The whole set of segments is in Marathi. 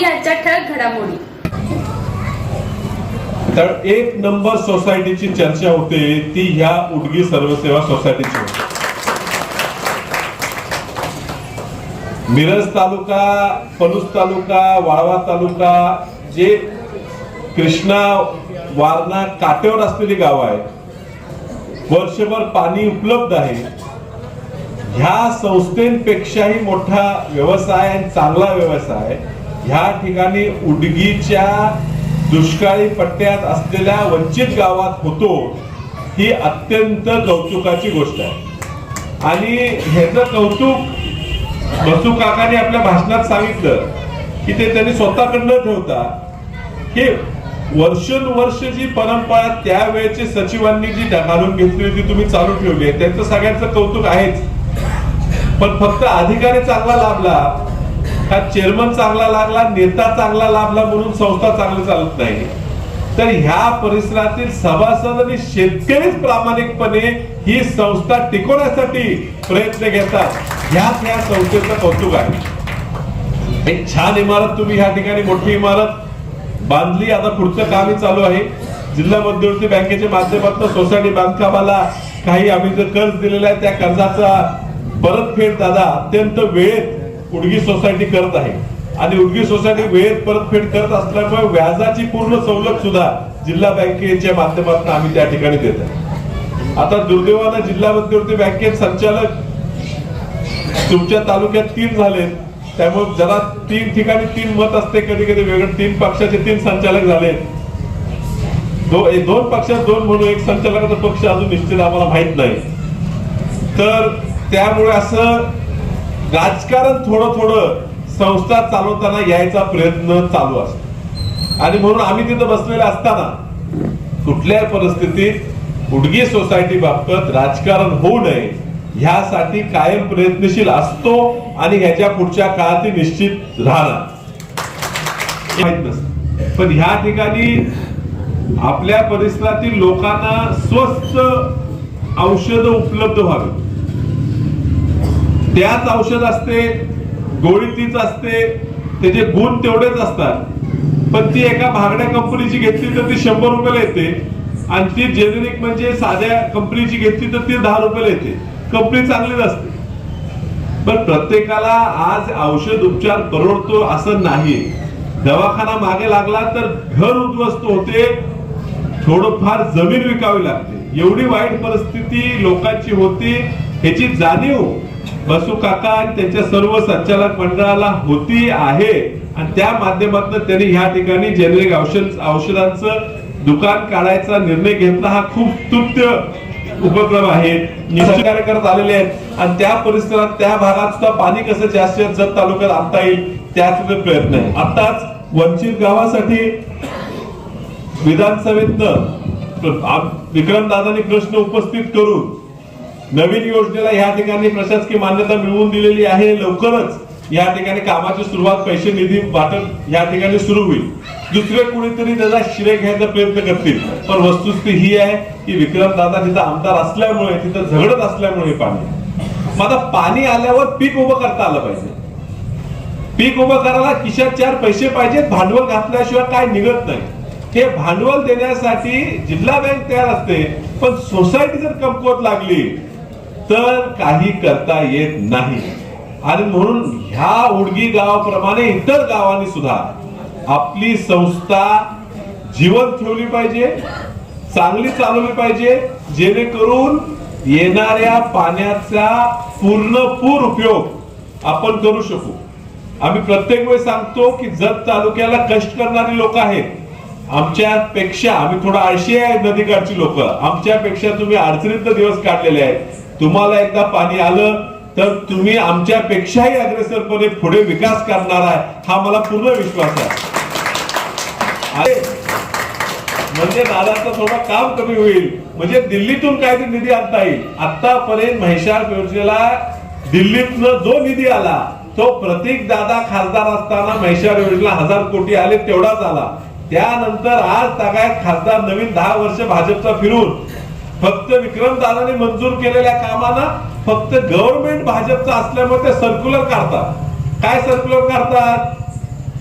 पाहूया आजच्या ठळक घडामोडी. तर एक नंबर सोसायटीची चर्चा होते ती ह्या उडगी सर्वसेवा सोसायटीची होती. मिरज तालुका पलूस तालुका वाळवा तालुका जे कृष्णा वारणा काट्यावर असलेली गाव आहे वर्षभर पाणी उपलब्ध आहे. ह्या संस्थेपेक्षाही मोठा व्यवसाय आणि चांगला व्यवसाय ह्या ठिकाणी उडगीच्या दुष्काळी पट्ट्यात असलेल्या वंचित गावात होतो ही अत्यंत कौतुकाची गोष्ट आहे. आणि ह्याचं कौतुक बसू काकाने आपल्या भाषणात सांगितलं की ते त्यांनी स्वतःकडनं ठेवता हे वर्षानुवर्ष जी परंपरा त्यावेळेचे सचिवांनी जी घालून घेतली होती तुम्ही चालू ठेवली आहे त्यांचं सगळ्यांचं कौतुक आहेच. पण फक्त अधिकारी चांगला लाभला का चेअरमन चांगला लागला नेता चांगला लाभला म्हणून संस्था चांगली चालत नाही. तर ह्या परिसरातील सभासद आणि शेतकरीच प्रामाणिकपणे ही संस्था टिकवण्यासाठी प्रयत्न घेतात. ह्याच या संस्थेचं कौतुक आहे. एक छान इमारत तुम्ही ह्या ठिकाणी मोठी इमारत. बांधली आता पुढचं कामही चालू आहे. जिल्हा मध्यवर्ती बँकेच्या माध्यमातून सोसायटी बांधकामाला काही आम्ही जे कर्ज दिलेला आहे त्या कर्जाचा परतफेड दादा अत्यंत वेळेत उडगी सोसायटी करत आहे. आणि उडगी सोसायटी वेळेत परतफेड करत असल्यामुळे व्याजाची पूर्ण सवलत सुद्धा जिल्हा बँकेच्या माध्यमातून आम्ही त्या ठिकाणी देत आहे. आता दुर्दैवानं जिल्हा मध्यवर्ती बँकेत संचालक तुमच्या तालुक्यात तीन झाले. त्यामुळे जरा तीन ठिकाणी तीन मत असते कधी कधी वेगळं तीन पक्षाचे तीन संचालक झाले. दो- दोन पक्षात दोन म्हणून एक संचालकाचा पक्ष अजून निश्चित आम्हाला माहीत नाही. तर त्यामुळे असं राजकारण थोडं थोडं संस्था चालवताना यायचा प्रयत्न चालू असतो. आणि म्हणून आम्ही तिथं बसलेले असताना कुठल्याही परिस्थितीत उडगी सोसायटी बाबत राजकारण होऊ नये ह्यासाठी कायम प्रयत्नशील असतो आणि ह्याच्या पुढच्या काळात निश्चित राहणार. माहीत नसतं. पण ह्या ठिकाणी आपल्या परिसरातील लोकांना स्वस्त औषध उपलब्ध व्हावी त्याच औषध असते गोळी तीच असते त्याचे गुण तेवढेच असतात. पण ती एका भागड्या कंपनीची घेतली तर ती शंभर रुपयाला येते. आणि ती जेनेरिक म्हणजे साध्या कंपनीची घेतली तर ती दहा रुपयाला येते. कंपनी चांगलीच असते पण प्रत्येकाला आज औषध उपचार परवडतो असं नाही. दवाखाना मागे लागला तर घर उद्ध्वस्त होते. थोडंफार जमीन विकावी लागते. एवढी वाईट परिस्थिती लोकांची होती. ह्याची जाणीव बसू काका आणि त्यांच्या सर्व संचालक मंडळाला होती आहे. आणि त्या माध्यमातून त्यांनी ह्या ठिकाणी जेनेरिक औषध औषधांचं दुकान काढायचा निर्णय घेतला. हा खूप तृप्त उपक्रम आहे. सहकार्य करत आलेले आहेत. आणि त्या परिसरात त्या भागात सुद्धा पाणी कसं जास्त जत तालुक्यात आणता येईल त्याचे प्रयत्न आहे. आताच वंचित गावासाठी विधानसभेतनं विक्रम दादांनी प्रश्न उपस्थित करून नवीन योजनेला या ठिकाणी प्रशासकीय मान्यता मिळवून दिलेली आहे. लवकरच या ठिकाणी कामाची सुरुवात पैसे निधी वाटप या ठिकाणी सुरू होईल. दुसरे कुणीतरी त्याचा श्रेय घ्यायचा प्रयत्न करतील. पण वस्तुस्थिती ही आहे की विक्रम दादा तिथं आमदार असल्यामुळे तिथं झगडत असल्यामुळे पाणी आता पाणी आल्यावर पीक उभं करता आलं पाहिजे. पीक उभं करायला खिशात चार पैसे पाहिजेत भांडवल घातल्याशिवाय काय निघत नाही. हे भांडवल देण्यासाठी जिल्हा बँक तयार असते पण सोसायटी जर कमकुवत लागली तर काही करता येत नाही. आणि म्हणून ह्या उडगी गावाप्रमाणे इतर गावांनी सुद्धा आपली संस्था जीवन ठेवली पाहिजे चांगली चालवली पाहिजे जेणेकरून येणाऱ्या पाण्याचा पूर्णपूर उपयोग आपण करू शकू. आम्ही प्रत्येक वेळी सांगतो की जत तालुक्याला कष्ट करणारी लोक आहेत. आमच्यापेक्षा आम्ही थोडं आळशी आहे नदीकाठची लोक. आमच्यापेक्षा तुम्ही अडचणीत दिवस काढलेले आहेत. तुम्हाला एकदा पाणी आलं तर तुम्ही आमच्यापेक्षाही अग्रेसरपणे पुढे विकास करणार आहे हा मला पूर्ण विश्वास आहे. म्हणजे दादाचं थोडं काम कमी होईल. म्हणजे दिल्लीतून काहीतरी निधी आणता येईल. आतापर्यंत म्हैसाळ योजनेला दिल्लीतनं जो निधी आला तो प्रतीक दादा खासदार असताना म्हैसाळ योजनेला हजार कोटी आले तेवढाच आला. त्यानंतर आज तागायत खासदार नवीन दहा वर्ष भाजपचा फिरून फक्त विक्रम दादाने मंजूर केलेल्या कामांना फक्त गव्हर्नमेंट भाजपचं असल्यामुळे ते सर्क्युलर काढतात. काय सर्क्युलर काढतात?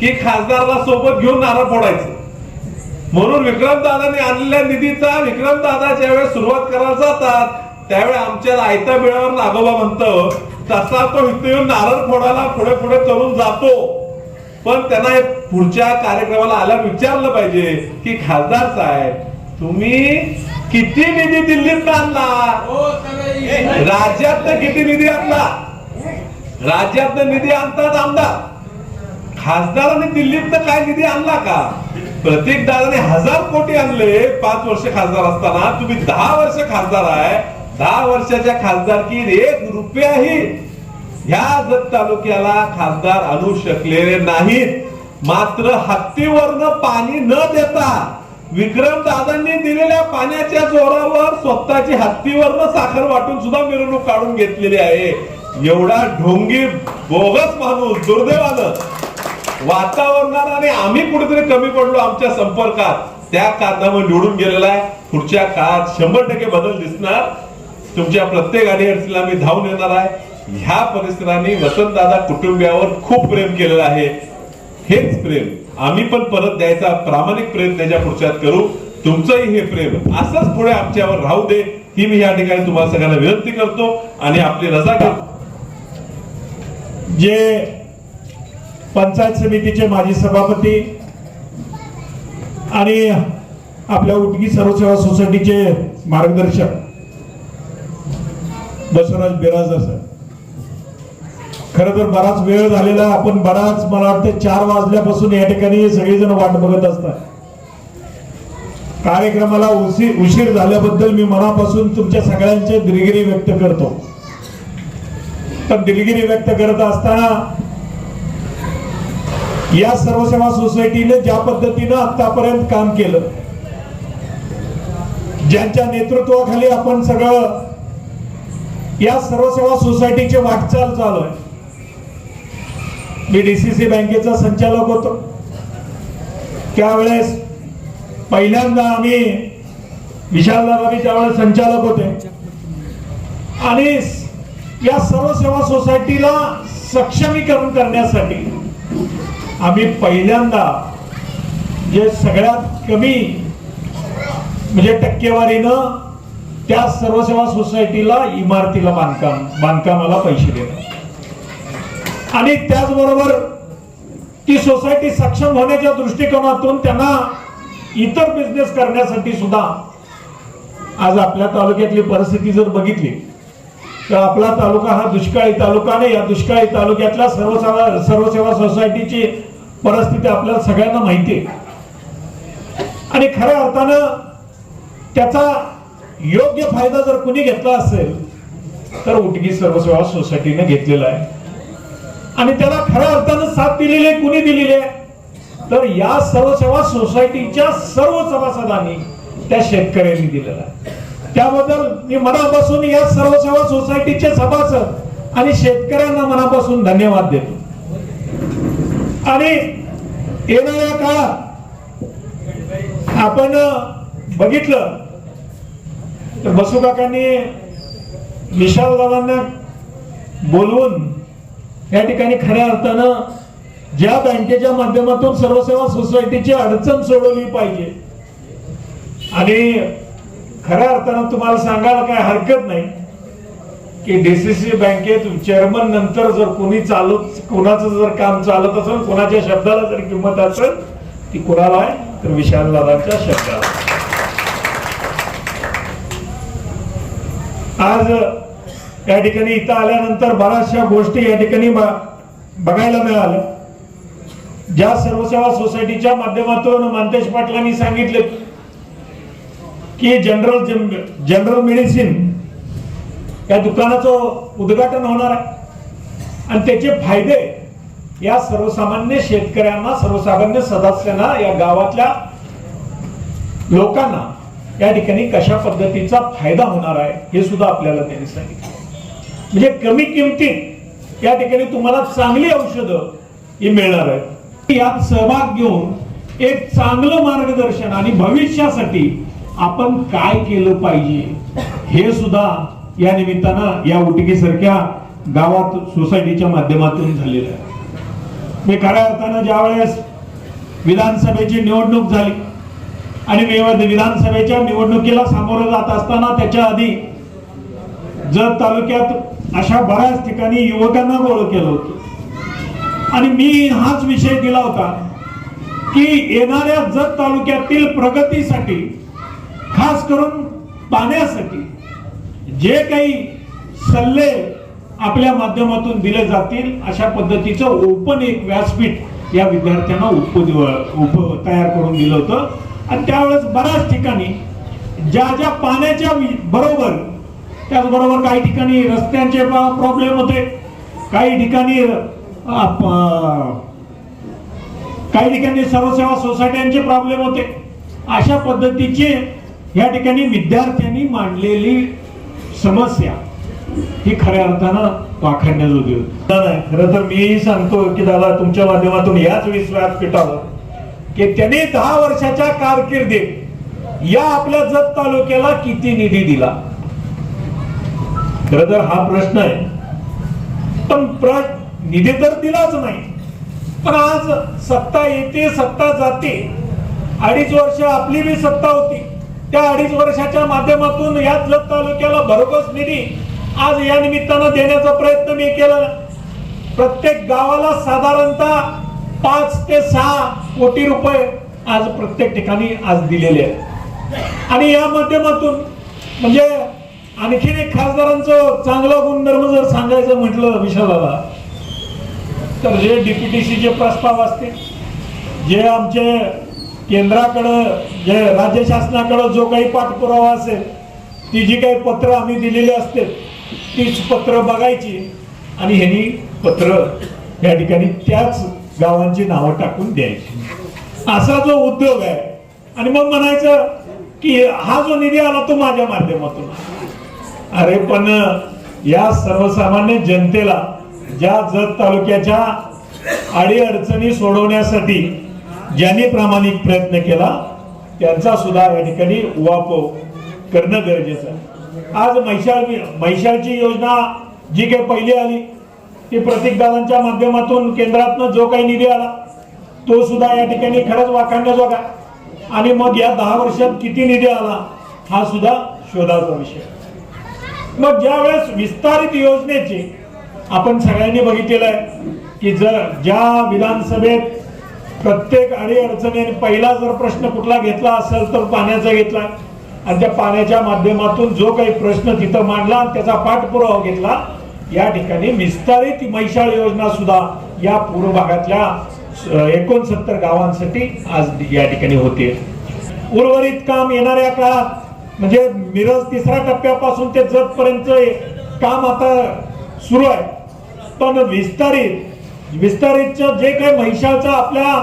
की खासदारला सोबत घेऊन नारळ फोडायचं. म्हणून विक्रमदादांनी आणलेल्या निधीचा विक्रमदादा ज्यावेळेस सुरुवात करायला जातात त्यावेळी आमच्या आयत्या बिळावर नागोबा म्हणतो तसा तो इथे येऊन नारळ फोडायला पुढे पुढे करून जातो. पण त्यांना पुढच्या कार्यक्रमाला आल्यावर विचारलं पाहिजे की खासदार साहेब तुम्ही किती निधी दिल्लीत आणला? राज्यात किती निधी आणला? राज्यात निधी आणतात आमदार. खासदारांनी दिल्लीत काय निधी आणला का? प्रत्येक दादाने हजार कोटी आणले. पाच वर्ष खासदार असताना तुम्ही दहा वर्ष खासदार आहे. दहा वर्षाच्या खासदारकीत एक रुपयाही ह्या जत तालुक्याला खासदार आणू शकलेले नाहीत. मात्र हत्तीवरनं पाणी न देता विक्रम दादांनी दिलेल्या पाण्याच्या जोरावर स्वतःची हत्तीवरनं साखर वाटून सुद्धा मिरवणूक काढून घेतलेली आहे. एवढा ढोंगी बोगस माणूस दुर्दैवानं. वातावरणात आणि आम्ही कुठेतरी कमी पडलो आमच्या संपर्कात. त्या कारणामुळे निवडून गेलेला आहे. पुढच्या काळात शंभर टक्के बदल दिसणार. तुमच्या प्रत्येक अडीअडचणीला आम्ही धावून येणार आहे. ह्या परिसराने वसंतदादा कुटुंबियावर खूप प्रेम केलेलं आहे. हेच प्रेम. आम्ही पण परत द्यायचा प्रामाणिक प्रयत्न त्याच्या पुढच्यात करू. तुमचंही हे प्रेम असंच पुढे आमच्यावर राहू दे ही मी या ठिकाणी तुम्हाला सगळ्यांना विनंती करतो आणि आपली रजा करतो जे पंचायत समितीचे माजी सभापती आणि आपल्या उटगी सर्वसेवा सोसायटीचे मार्गदर्शक बसवराज बिराजदार साहेब. खर तर बराच वेळ झालेला आपण बराच मला वाटतं चार वाजल्यापासून या ठिकाणी सगळेजण वाट बघत असतात. कार्यक्रमाला उशीर उशीर झाल्याबद्दल मी मनापासून तुमच्या सगळ्यांचे दिलगिरी व्यक्त करतो. पण दिलगिरी व्यक्त करत असताना या सर्वसेवा सोसायटीने ज्या पद्धतीनं आतापर्यंत काम केलं ज्यांच्या नेतृत्वाखाली आपण सगळं या सर्वसेवा सोसायटीची वाटचाल चालू आहे. मी डीसीसी बँकेचा संचालक होतो. त्यावेळेस पहिल्यांदा आम्ही विशालदारावी त्यावेळेस संचालक होते. आणि या सर्व सेवा सोसायटीला सक्षमीकरण करण्यासाठी आम्ही पहिल्यांदा जे सगळ्यात कमी म्हणजे टक्केवारीनं त्या सर्व सेवा सोसायटीला इमारतीला बांधकाम बांधकामाला पैसे देतात आणि त्याचबरोबर ती सोसायटी सक्षम होण्याच्या दृष्टिकोनातून त्यांना इतर बिझनेस करण्यासाठी सुद्धा आज आपल्या तालुक्यातली परिस्थिती जर बघितली तर आपला तालुका हा दुष्काळी तालुका या दुष्काळी तालुक्यातल्या सर्वसेवा सर्वसेवा सोसायटीची परिस्थिती आपल्याला सगळ्यांना माहिती आहे. आणि खऱ्या अर्थानं त्याचा योग्य फायदा जर कुणी घेतला असेल तर उटगी सर्वसेवा सोसायटीने घेतलेला आहे. आणि त्याला खऱ्या अर्थानं साथ दिलेली आहे कुणी दिलेली आहे? तर या सर्व सेवा सोसायटीच्या सर्व सभासदांनी त्या शेतकऱ्यांनी दिलेला आहे. त्याबद्दल मी मनापासून या सर्व सेवा सोसायटीचे सभासद आणि शेतकऱ्यांना मनापासून धन्यवाद देतो. आणि येणाऱ्या काळात आपण बघितलं तर बसू काकांनी विशाल दादांना बोलवून या ठिकाणी खऱ्या अर्थानं ज्या बँकेच्या माध्यमातून सर्वसेवा सोसायटीची अडचण सोडवली पाहिजे. आणि खऱ्या अर्थानं तुम्हाला सांगायला काय हरकत नाही की डीसीसी बँकेत चेअरमन नंतर जर कोणी चालत कोणाचं जर काम चालत असेल कोणाच्या शब्दाला जर किंमत असेल ती कोणाला आहे? तर विशाल दादांच्या शब्दाला. आज या ठिकाणी इथं आल्यानंतर बऱ्याचशा गोष्टी या ठिकाणी बघायला मिळाल्या. ज्या सर्वसेवा सोसायटीच्या माध्यमातून मानतेश पाटलांनी सांगितले की जनरल जनरल मेडिसिन या दुकानाचं उद्घाटन होणार आहे. आणि त्याचे फायदे या सर्वसामान्य शेतकऱ्यांना सर्वसामान्य सदस्यांना या गावातल्या लोकांना या ठिकाणी कशा पद्धतीचा फायदा होणार आहे हे सुद्धा आपल्याला त्यांनी सांगितलं. म्हणजे कमी किमतीत या ठिकाणी तुम्हाला चांगली औषधं ही मिळणार आहेत. यात सहभाग घेऊन एक चांगलं मार्गदर्शन आणि भविष्यासाठी आपण काय केलं पाहिजे हे सुद्धा या निमित्तानं या उटकीसारख्या गावात सोसायटीच्या माध्यमातून झालेलं आहे. मी खऱ्या अर्थानं ज्यावेळेस विधानसभेची निवडणूक झाली आणि मी विधानसभेच्या निवडणुकीला सामोरं जात असताना त्याच्या आधी जत तालुक्यात अशा बऱ्याच ठिकाणी युवकांना गोळ केलं होतं. आणि मी हाच विषय दिला होता की येणाऱ्या जत तालुक्यातील प्रगतीसाठी खास करून पाण्यासाठी जे काही सल्ले आपल्या माध्यमातून दिले जातील अशा पद्धतीचं ओपन एक व्यासपीठ या विद्यार्थ्यांना उप उप तयार करून दिलं होतं. आणि त्यावेळेस बऱ्याच ठिकाणी ज्या ज्या पाण्याच्या बरोबर त्याचबरोबर काही ठिकाणी रस्त्यांचे प्रॉब्लेम होते. काही ठिकाणी काही ठिकाणी सर्वसेवा सोसायट्यांचे प्रॉब्लेम होते. अशा पद्धतीचे या ठिकाणी विद्यार्थ्यांनी मांडलेली समस्या ही खऱ्या अर्थानं वाखाणण्याजोगी होती. खरं तर मीही सांगतो की दादा तुमच्या माध्यमातून याच विश्वासपीठावर की त्यांनी दहा वर्षाच्या कारकिर्दीत या आपल्या जत तालुक्याला किती निधी दिला? खर तर हा प्रश्न आहे. पण प्र निधी तर दिलाच नाही. पण आज सत्ता येते सत्ता जाते. अडीच वर्ष आपली बी सत्ता होती. त्या अडीच वर्षाच्या माध्यमातून याच जत तालुक्याला भरघोस निधी आज या निमित्तानं देण्याचा प्रयत्न मी केला. प्रत्येक गावाला साधारणतः पाच ते सहा कोटी रुपये आज प्रत्येक ठिकाणी आज दिलेले आहेत. आणि या माध्यमातून म्हणजे आणखीन एक खासदारांचं चांगला गुणधर्म जर सांगायचं म्हटलं विशालाला तर जे डीपीटीसीचे प्रस्ताव असते जे आमचे केंद्राकडं जे राज्य शासनाकडं जो काही पाठपुरावा असेल ती जी काही पत्र आम्ही दिलेली असते तीच पत्र बघायची आणि ह्यांनी पत्र या ठिकाणी त्याच गावांची नावं टाकून द्यायची. असा जो उद्योग आहे आणि मग म्हणायचं की हा जो निधी आला तो माझ्या माध्यमातून. अरे पण या सर्वसामान्य जनतेला ज्या जत तालुक्याच्या अडीअडचणी सोडवण्यासाठी ज्यांनी प्रामाणिक प्रयत्न केला त्यांचा सुद्धा या ठिकाणी उहापोह करणं गरजेचं आहे आज मैशाल मैशालची योजना जी काही पहिली आली ती प्रतीकदादांच्या माध्यमातून केंद्रातनं जो काही निधी आला तो सुद्धा या ठिकाणी खरंच वाखाणण्याजोगा आणि मग या दहा वर्षात किती निधी आला हा सुद्धा शोधाचा विषय आहे. मग ज्या वेळेस विस्तारित योजनेचे आपण सगळ्यांनी बघितलेलं आहे की जर ज्या विधानसभेत प्रत्येक अडीअडचणी पहिला जर प्रश्न कुठला घेतला असेल तर पाण्याचा घेतला. आणि त्या पाण्याच्या माध्यमातून जो काही प्रश्न तिथं मांडला त्याचा पाठपुरावा घेतला. या ठिकाणी विस्तारित मैशाळ योजना सुद्धा या पूर्व भागातल्या एकोणसत्तर गावांसाठी आज या ठिकाणी होते. उर्वरित काम येणाऱ्या काळात म्हणजे मिरज तिसऱ्या टप्प्यापासून ते जत पर्यंत काम आता सुरू आहे. पण विस्तारित विस्तारितचं जे काही महिषाचं आपल्या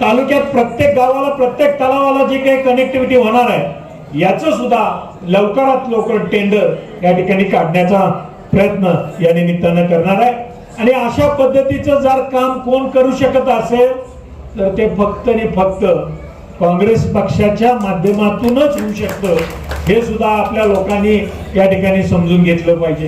तालुक्यात प्रत्येक गावाला प्रत्येक तलावाला जे काही कनेक्टिव्हिटी होणार आहे याचं सुद्धा लवकरात लवकर टेंडर या ठिकाणी काढण्याचा प्रयत्न या निमित्तानं करणार आहे. आणि अशा पद्धतीचं जर काम कोण करू शकत असेल तर ते फक्त आणि फक्त काँग्रेस पक्षाच्या माध्यमातूनच होऊ शकतं हे सुद्धा आपल्या लोकांनी या ठिकाणी समजून घेतलं पाहिजे.